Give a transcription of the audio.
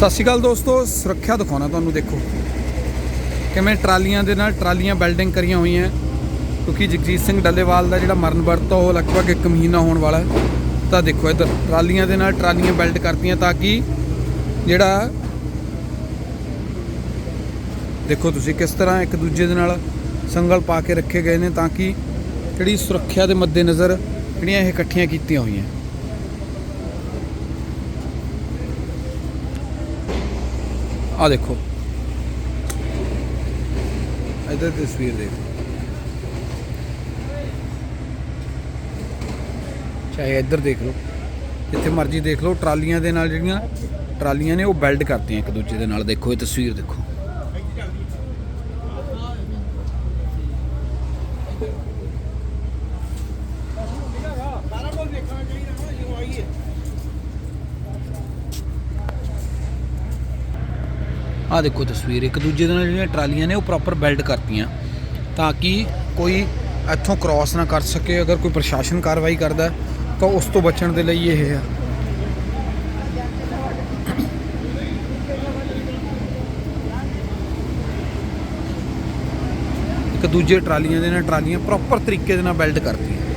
ਸਤਿ ਸ਼੍ਰੀ ਅਕਾਲ ਦੋਸਤੋ, ਸੁਰੱਖਿਆ ਦਿਖਾਉਣਾ ਤੁਹਾਨੂੰ ਦੇਖੋ। ਕਿਵੇਂ ਟਰਾਲੀਆਂ ਦੇ ਨਾਲ ਟਰਾਲੀਆਂ ਬਿਲਡਿੰਗ ਕਰੀਆਂ ਹੋਈਆਂ। ਕਿਉਂਕਿ ਜਗਜੀਤ ਸਿੰਘ ਡੱਲੇਵਾਲ ਦਾ ਜਿਹੜਾ ਮਰਨ ਵਰਤ ਆ, ਉਹ ਲਗਭਗ 1 ਮਹੀਨਾ ਹੋਣ ਵਾਲਾ ਤਾਂ ਦੇਖੋ ਇੱਧਰ, ਟਰਾਲੀਆਂ ਦੇ ਨਾਲ ਟਰਾਲੀਆਂ ਬਿਲਡ ਕਰਤੀਆਂ ਤਾਂ ਕਿ ਜਿਹੜਾ ਦੇਖੋ ਤੁਸੀਂ ਕਿਸ ਤਰ੍ਹਾਂ ਇੱਕ ਦੂਜੇ ਦੇ ਨਾਲ ਸੰਗਲ ਪਾ ਕੇ ਰੱਖੇ ਗਏ ਨੇ ਤਾਂ ਕਿ ਜਿਹੜੀ ਸੁਰੱਖਿਆ ਦੇ ਮੱਦੇਨਜ਼ਰ ਜਿਹੜੀਆਂ ਇਹ ਇਕੱਠੀਆਂ ਕੀਤੀਆਂ ਹੋਈਆਂ। ਆ ਦੇਖੋ। ਇਧਰ ਤਸਵੀਰ ਦੇਖੋ। ਚਾਹੇ ਇੱਧਰ ਦੇਖ ਲਓ, ਜਿੱਥੇ ਮਰਜ਼ੀ ਦੇਖ ਲਓ, ਟਰਾਲੀਆਂ ਦੇ ਨਾਲ ਜਿਹੜੀਆਂ ਟਰਾਲੀਆਂ ਨੇ ਉਹ ਬਿਲਡ ਕਰਤੀਆਂ ਇੱਕ ਦੂਜੇ ਦੇ ਨਾਲ। ਦੇਖੋ ਇਹ ਤਸਵੀਰ ਦੇਖੋ। ਆ ਦੇਖੋ ਤਸਵੀਰ, ਇੱਕ ਦੂਜੇ ਦੇ ਨਾਲ ਜਿਹੜੀਆਂ ਟਰਾਲੀਆਂ ਨੇ ਉਹ ਪ੍ਰੋਪਰ ਬੈਲਟ ਕਰਤੀਆਂ ਤਾਂ ਕਿ ਕੋਈ ਇੱਥੋਂ ਕ੍ਰਾਸ ਨਾ ਕਰ ਸਕੇ, ਅਗਰ ਕੋਈ ਪ੍ਰਸ਼ਾਸਨ ਕਾਰਵਾਈ ਕਰਦਾ ਤਾਂ ਉਸ ਤੋਂ ਬਚਣ ਦੇ ਲਈ ਇਹ ਹੈ। ਇੱਕ ਦੂਜੇ ਟਰਾਲੀਆਂ ਦੇ ਨਾਲ ਟਰਾਲੀਆਂ ਪ੍ਰੋਪਰ ਤਰੀਕੇ ਦੇ ਨਾਲ ਬੈਲਟ ਕਰਤੀਆਂ।